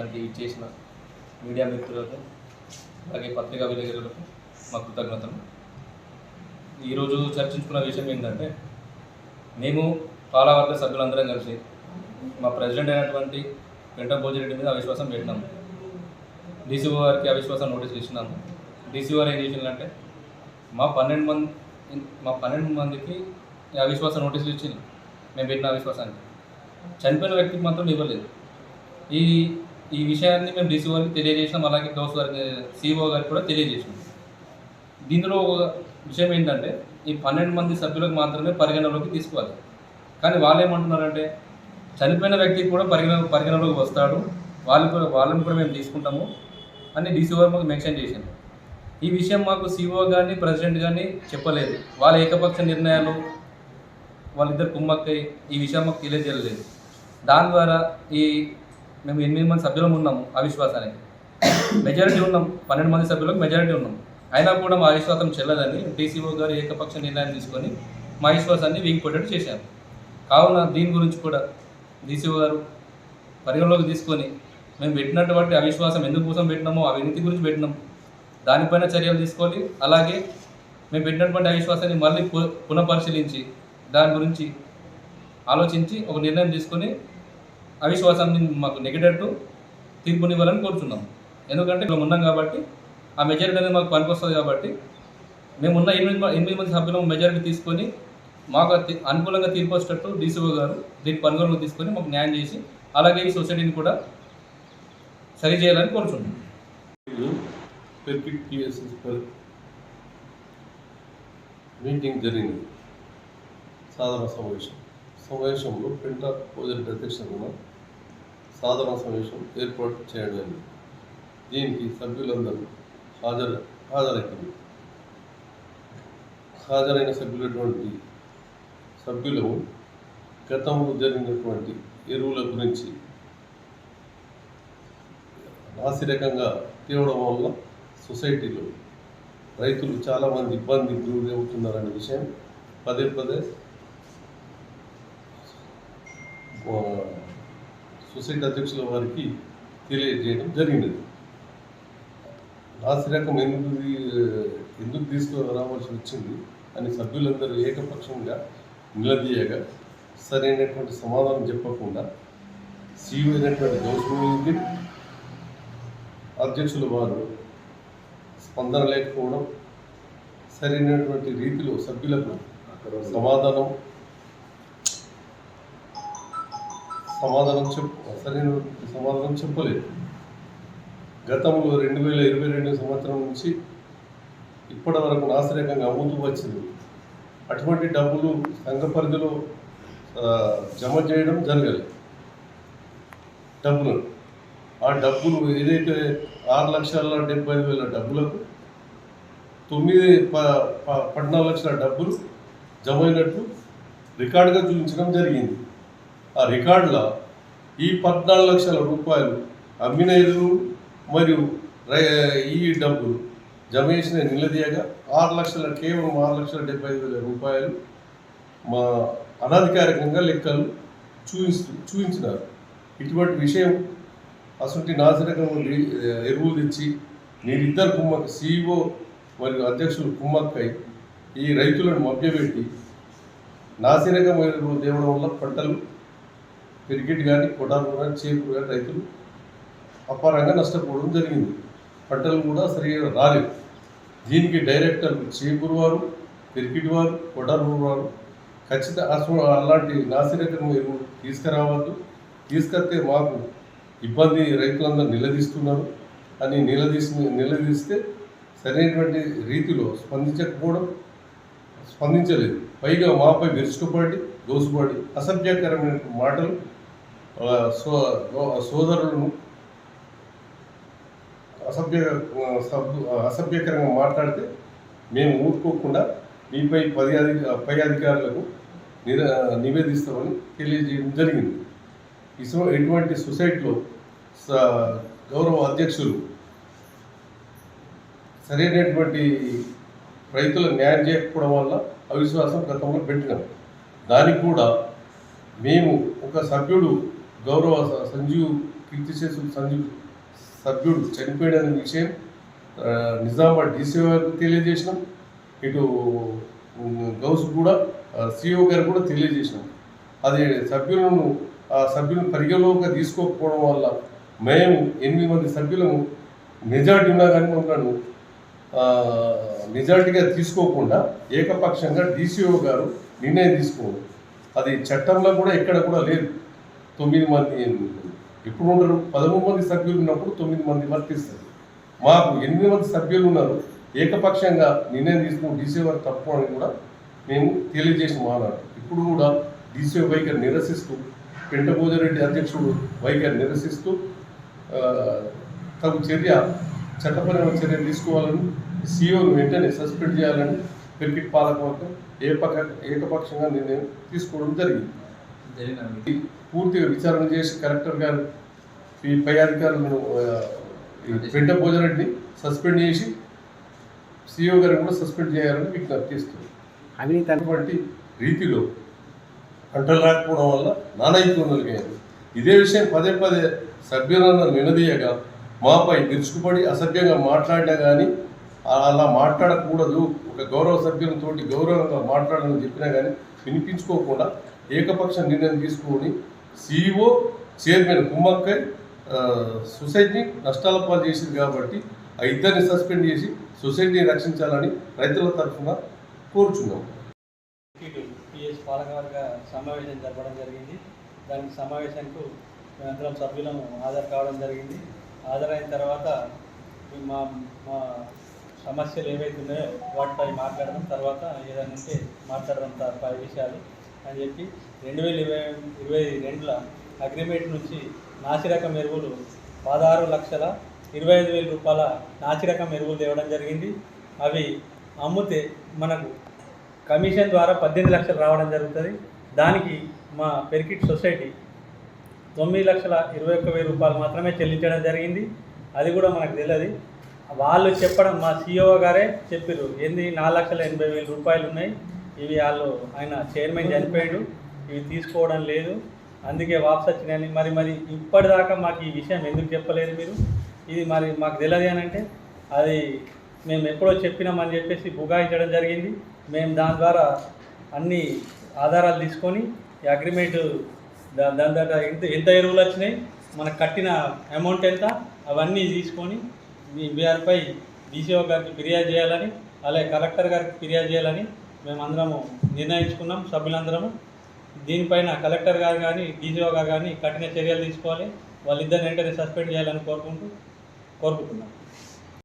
పాలకవర్గ ఇచ్చేసిన మీడియా మిత్రులకు అలాగే పత్రికా విలేకరులకు మా కృతజ్ఞతలు. ఈరోజు చర్చించుకున్న విషయం ఏంటంటే మేము పాలవర్గ సభ్యులందరం కలిసి మా ప్రెసిడెంట్ అయినటువంటి వెంట భోజిరెడ్డి మీద అవిశ్వాసం పెట్టినాము డీసీఓ గారికి అవిశ్వాసం నోటీసులు ఇచ్చినాము డీసీఓ గారు ఏం చేసిందంటే మా పన్నెండు మంది మా పన్నెండు మందికి అవిశ్వాస నోటీసులు ఇచ్చింది మేము పెట్టిన అవిశ్వాసానికి. చనిపోయిన వ్యక్తికి మాత్రం ఇవ్వలేదు. ఈ ఈ విషయాన్ని మేము డీసీ గారికి తెలియజేసినాం అలాగే గౌస్ గారికి సిఓ గారికి కూడా తెలియజేసినాం. దీనిలో ఒక విషయం ఏంటంటే ఈ పన్నెండు మంది సభ్యులకు మాత్రమే పరిగణలోకి తీసుకోవాలి. కానీ వాళ్ళు ఏమంటున్నారంటే చనిపోయిన వ్యక్తికి కూడా పరిగణ పరిగణలోకి వస్తాడు వాళ్ళు కూడా వాళ్ళని కూడా మేము తీసుకుంటాము అని డీసీ గారు మాకు మెన్షన్ చేసింది. ఈ విషయం మాకు సిఓ కానీ ప్రెసిడెంట్ కానీ చెప్పలేదు. వాళ్ళ ఏకపక్ష నిర్ణయాలు వాళ్ళిద్దరు కుమ్మక్కై ఈ విషయం మాకు తెలియజేయలేదు. దాని ద్వారా ఈ మేము ఎనిమిది మంది సభ్యులం ఉన్నాము అవిశ్వాసానికి. మెజారిటీ ఉన్నాం. పన్నెండు మంది సభ్యులకు మెజారిటీ ఉన్నాం. అయినా కూడా మా అవిశ్వాసం చెల్లదని డీసీఓ గారు ఏకపక్ష నిర్ణయం తీసుకొని మా విశ్వాసాన్ని వీగి చేశారు. కావున దీని గురించి కూడా డీసీఓ గారు పరిగణలోకి తీసుకొని మేము పెట్టినటువంటి అవిశ్వాసం ఎందుకు కోసం పెట్టినామో అవినీతి గురించి పెట్టినాం. దానిపైన చర్యలు తీసుకొని అలాగే మేము పెట్టినటువంటి అవిశ్వాసాన్ని మళ్ళీ పు- పునఃపరిశీలించి దాని గురించి ఆలోచించి ఒక నిర్ణయం తీసుకొని అవిశ్వాసాన్ని మాకు నెగటివ్ తీర్పునివ్వాలని కోరుచున్నాం. ఎందుకంటే మేము ఉన్నాం కాబట్టి ఆ మెజారిటీ అనేది మాకు పనికొస్తుంది కాబట్టి మేము ఉన్న ఎనిమిది ఎనిమిది మంది సభ్యులు మెజారిటీ తీసుకొని మాకు అనుకూలంగా తీర్పు వచ్చేటట్టు డీసీఓ గారు దీన్ని పనుగోలు తీసుకొని మాకు న్యాయం చేసి అలాగే ఈ సొసైటీని కూడా సరి చేయాలని కోరుచున్నాం. మీటింగ్ జరిగింది. సాధారణ సమావేశం. సమావేశంలో ప్రింటర్ పోజరెడ్డి అధ్యక్షతన సాధారణ సమావేశం ఏర్పాటు చేయడం దీనికి సభ్యులందరూ హాజరు హాజరైంది హాజరైన సభ్యులటువంటి సభ్యులు గతంలో జరిగినటువంటి ఎరువుల గురించి నాసిరకంగా తేవడం వల్ల సొసైటీలో రైతులు చాలామంది ఇబ్బంది గురవుతున్నారనే విషయం పదే పదే సొసైటీ అధ్యక్షుల వారికి తెలియజేయడం జరిగినది. నాసిరకం ఎందుకు ఎందుకు తీసుకురావాల్సి వచ్చింది అని సభ్యులందరూ ఏకపక్షంగా నిలదీయగా సరైనటువంటి సమాధానం చెప్పకుండా సీఈఓ అయినటువంటి గౌతమ్ అధ్యక్షుల వారు స్పందన లేకపోవడం సరైనటువంటి రీతిలో సభ్యులకు సమాధానం సమాధానం చెప్పు. సరైన సమాధానం చెప్పలేదు. గతంలో రెండు వేల ఇరవై రెండు సంవత్సరం నుంచి ఇప్పటి వరకు నాసిరకంగా అమ్ముతూ వచ్చింది. అటువంటి డబ్బులు సంఘ పరిధిలో జమ చేయడం జరగలేదు. డబ్బులు ఆ డబ్బులు ఏదైతే ఆరు లక్షల డెబ్బై ఐదు వేల డబ్బులకు తొమ్మిది ప పద్నాలుగు లక్షల డబ్బులు జమ అయినట్లు రికార్డుగా చూపించడం జరిగింది. ఆ రికార్డులో ఈ పద్నాలుగు లక్షల రూపాయలు అమ్మిన ఎరువు మరియు రై ఈ డబ్బులు జమ చేసిన నిలదీయగా ఆరు లక్షల కేవలం ఆరు లక్షల డెబ్బై ఐదు వేల రూపాయలు మా అనధికారికంగా లెక్కలు చూపిస్తూ చూపించినారు. ఇటువంటి విషయం అసలు నాసిరకం ఎరువులు తెచ్చి మీరిద్దరు కుమ్మక్క సీఈఓ మరియు అధ్యక్షులు కుమ్మక్కై ఈ రైతులను మభ్యపెట్టి నాసిరకమైన ఎరువులు తేవడం వల్ల పంటలు పెరిగిట్ కానీ కొటాలు కానీ చేపలు కానీ రైతులు అపారంగా నష్టపోవడం జరిగింది. పంటలు కూడా సరిగా రాలేదు. దీనికి డైరెక్టర్లు చేపూరు వారు పెరికిటి వారు కొటారు వారు ఖచ్చితంగా అసలు అలాంటి నాసిరకం ఎరువు తీసుకురావద్దు. తీసుకొస్తే మాకు ఇబ్బంది రైతులందరూ నిలదీస్తున్నారు. అని నిలదీసి నిలదీస్తే సరైనటువంటి రీతిలో స్పందించకపోవడం స్పందించలేదు. పైగా మాపై విరుచుకుపడి దోసుపడి అసభ్యకరమైన మాటలు సో సోదరులను అసభ్య సభ్యు- అసభ్యకరంగా మాట్లాడితే మేము ఊరుకోకుండా మీపై పది అధి పై అధికారులకు నిర నివేదిస్తామని తెలియజేయడం జరిగింది. ఇసు ఎటువంటి సొసైటీలో స- గౌరవ అధ్యక్షులు సరైనటువంటి రైతుల న్యాయం చేయకపోవడం వల్ల అవిశ్వాసం గతంలో పెట్టినాం. దానికి కూడా మేము ఒక సభ్యుడు గౌరవ సంజీవ్ సంజీవ్ కీర్తిశేషులు సంజీవ్ సభ్యుడు చనిపోయాడనే విషయం నిజామాబాద్ డీసీ గారికి తెలియజేసినాం. ఇటు గౌస్ కూడా సిఇఓ గారు కూడా తెలియజేసినాం. అది సభ్యులను ఆ సభ్యులను పరిగణలోకి తీసుకోకపోవడం వల్ల మేము ఎనిమిది మంది సభ్యులను మెజార్టీ ఉన్నా కానీ మమ్మల్ని మెజార్టీగా తీసుకోకుండా ఏకపక్షంగా డీసీఓ గారు నిర్ణయం తీసుకోవడం అది చట్టంలో కూడా ఎక్కడ కూడా లేదు. తొమ్మిది మంది ఎప్పుడు ఉండరు పదమూడు మంది సభ్యులు ఉన్నప్పుడు తొమ్మిది మంది వర్తిస్తుంది మాకు ఎనిమిది మంది సభ్యులు ఉన్నారు. ఏకపక్షంగా నిర్ణయం తీసుకున్న డీసీ వారు తప్పు అని కూడా మేము తెలియజేసి మానాడు ఇప్పుడు కూడా డీసీ వైఖరి నిరసిస్తూ పెంటభోజరెడ్డి అధ్యక్షుడు వైఖరి నిరసిస్తూ తగు చర్య చట్టపరమైన చర్య తీసుకోవాలని సీఓను వెంటనే సస్పెండ్ చేయాలని క్రికెట్ పాలకవర్గం ఏపక ఏకపక్షంగా నిర్ణయం తీసుకోవడం జరిగింది. జరిగిన పూర్తిగా విచారణ చేసి కలెక్టర్ గారు ఈ పై ఈ పెంట భోజరెడ్డిని సస్పెండ్ చేసి సీఓ గారిని కూడా సస్పెండ్ చేయాలని విజ్ఞప్తి చేస్తుంది అవినీతి అటువంటి రీతిలో పంటలు రాకపోవడం వల్ల నానా ఇబ్బందులు కలిగాయి ఇదే విషయం పదే పదే సభ్యులను నిలదీయగా మాపై విరుచుకుపడి అసభ్యంగా మాట్లాడినా కానీ అలా మాట్లాడకూడదు. ఒక గౌరవ సభ్యులతోటి గౌరవంగా మాట్లాడాలని చెప్పినా కానీ వినిపించుకోకుండా ఏకపక్ష నిర్ణయం తీసుకొని సిఇఓ చైర్మన్ కుమ్మక్కై సొసైటీని నష్టాల పాలు చేసింది కాబట్టి ఆ ఇద్దరిని సస్పెండ్ చేసి సొసైటీని రక్షించాలని రైతుల తరఫున కోరుచున్నాం. పిఎస్ పాలకవర్గ సమావేశం జరపడం జరిగింది. దానికి సమావేశానికి మేమందరం సభ్యులం హాజరు కావడం జరిగింది. హాజరైన తర్వాత మా మా సమస్యలు ఏవైతే ఉన్నాయో వాటిపై మాట్లాడడం తర్వాత ఏదైనా ఉంటే మాట్లాడడం పై విషయాలు. అని చెప్పి రెండు వేల ఇరవై ఇరవై రెండుల అగ్రిమెంట్ నుంచి నాసిరకం ఎరువులు పదహారు లక్షల ఇరవై ఐదు వేల రూపాయల నాసిరకం ఎరువులు తేవడం జరిగింది. అవి అమ్మితే మనకు కమిషన్ ద్వారా పద్దెనిమిది లక్షలు రావడం జరుగుతుంది. దానికి మా పెరికిట్ సొసైటీ తొమ్మిది లక్షల ఇరవై ఒక్క వెయ్యి రూపాయలు మాత్రమే చెల్లించడం జరిగింది. అది కూడా మనకు తెలియదు. వాళ్ళు చెప్పడం మా సిఇఓ గారే చెప్పారు ఏంది? నాలుగు లక్షల ఎనభై వేల రూపాయలు ఉన్నాయి. ఇవి వాళ్ళు ఆయన చైర్మన్ చనిపోయాడు. ఇవి తీసుకోవడం లేదు. అందుకే వాపస్ వచ్చినాయని మరి మరి ఇప్పటిదాకా మాకు ఈ విషయం ఎందుకు చెప్పలేదు మీరు? ఇది మరి మాకు తెలియదు అని అంటే అది మేము ఎప్పుడో చెప్పినామని చెప్పేసి బుగాయించడం జరిగింది. మేము దాని ద్వారా అన్ని ఆధారాలు తీసుకొని ఈ అగ్రిమెంట్ దాని ద్వారా ఎంత ఎంత ఎరువులు వచ్చినాయి మనకు కట్టిన అమౌంట్ ఎంత అవన్నీ తీసుకొని మీ బీఆర్పై డీసీఓ గారికి ఫిర్యాదు చేయాలని అలాగే కలెక్టర్ గారికి ఫిర్యాదు చేయాలని మేమందరము నిర్ణయించుకున్నాం సభ్యులందరము. దీనిపైన కలెక్టర్ గారు కానీ డీజీఓ గారు కానీ కఠిన చర్యలు తీసుకోవాలి. వాళ్ళిద్దరిని వెంటనే సస్పెండ్ చేయాలని కోరుకుంటూ కోరుకుంటున్నాం.